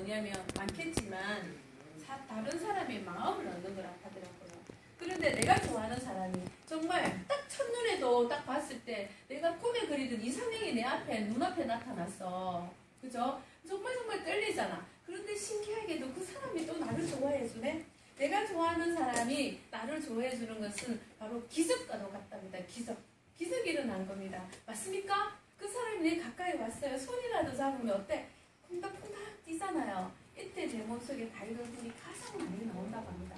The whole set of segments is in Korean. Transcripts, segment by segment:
뭐냐면 많겠지만 사- 다른 사람의 마음을 얻는 거라 하더라고요. 그런데 내가 좋아하는 사람이 정말 딱 첫눈에도 딱 봤을 때 내가 꿈에 그리던 이상형이 내 앞에 눈앞에 나타났어. 그죠? 정말 정말 떨리잖아. 그런데 신기하게도 그 사람이 또 나를 좋아해 주네. 내가 좋아하는 사람이 나를 좋아해 주는 것은 바로 기적과도 같답니다. 기적. 기적이 일어난 겁니다. 맞습니까? 그 사람이 내 가까이 왔어요. 손이라도 잡으면 어때? 제 몸속에 다이돌분이 가장 많이 나온다고 합니다.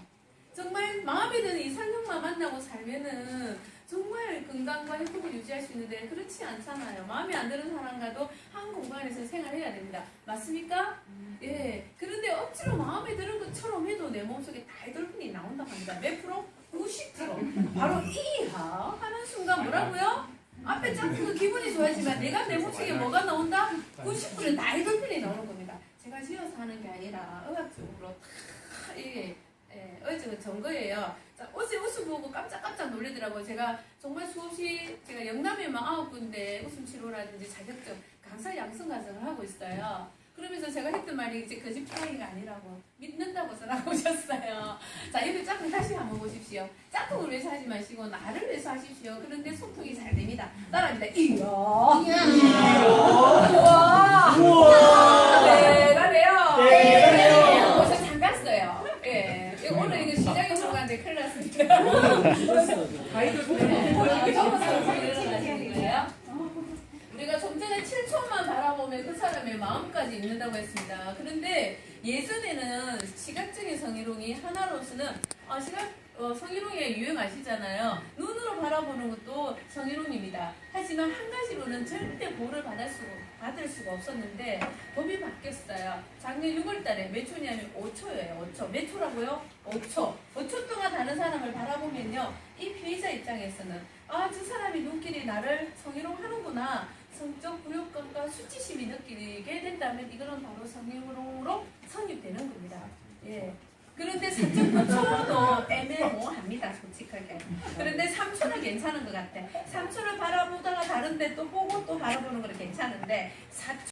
정말 마음에 드는 이상형만 만나고 살면은 정말 건강과 행복을 유지할 수 있는데 그렇지 않잖아요. 마음에 안 드는 사람과도 한 공간에서 생활해야 됩니다. 맞습니까? 예. 그런데 억지로 마음에 드는 것처럼 해도 내 몸속에 다이돌핀이 나온다고 합니다. 몇 프로? 90%. 바로 이하 하는 순간 뭐라고요? 앞에 짝꿍은 기분이 좋아지만 내가 내 몸속에 뭐가 나온다? 90%는 다이돌핀이 나오는 겁니다. 제가 지어서 하는 게 아니라 의학적으로 다 이게 예, 어제 전 거예요. 자, 어제 웃음 보고 깜짝깜짝 놀리더라고요. 제가 정말 수없이 제가 영남에만 아홉 군데 웃음 치료라든지 자격증 강사 양성 과정을 하고 있어요. 그러면서 제가 했던 말이 이제 거짓말이가 아니라고 믿는다고 전하고셨어요. 자, 여기 짝꿍 다시 한번 보십시오. 짝꿍을 위해서 하지 마시고 나를 위해서 하십시오. 그런데 소통이 잘 됩니다. 따라합니다. 이야. 우와. 우리가 좀 전에 7초만 바라보면 그 사람의 마음까지 읽는다고 했습니다. 그런데 예전에는 시각적인 성희롱이 하나로서는 아, 시각 어, 성희롱이 유행하시잖아요. 눈으로 바라보는 것도 성희롱입니다. 하지만 한 가지로는 절대 보호를 받을 수, 받을 수가 없었는데 법이 바뀌었어요. 작년 6월 달에 몇 초냐면 5초예요. 5초. 몇 초라고요? 5초. 5초 동안 다른 사람을 바라 보면요. 이 피해자 입장에서는 아, 저 사람이 눈길이 나를 성희롱하는구나. 성적 굴욕감과 수치심이 느끼게 된다면 이거는 바로 성희롱으로 성립되는 겁니다. 예. 그런데 4.9초도 애매모호합니다, 솔직하게. 그런데 3초는 괜찮은 것 같아. 3초를 바라보다가 다른데 또 보고 또 바라보는 건 괜찮은데 4초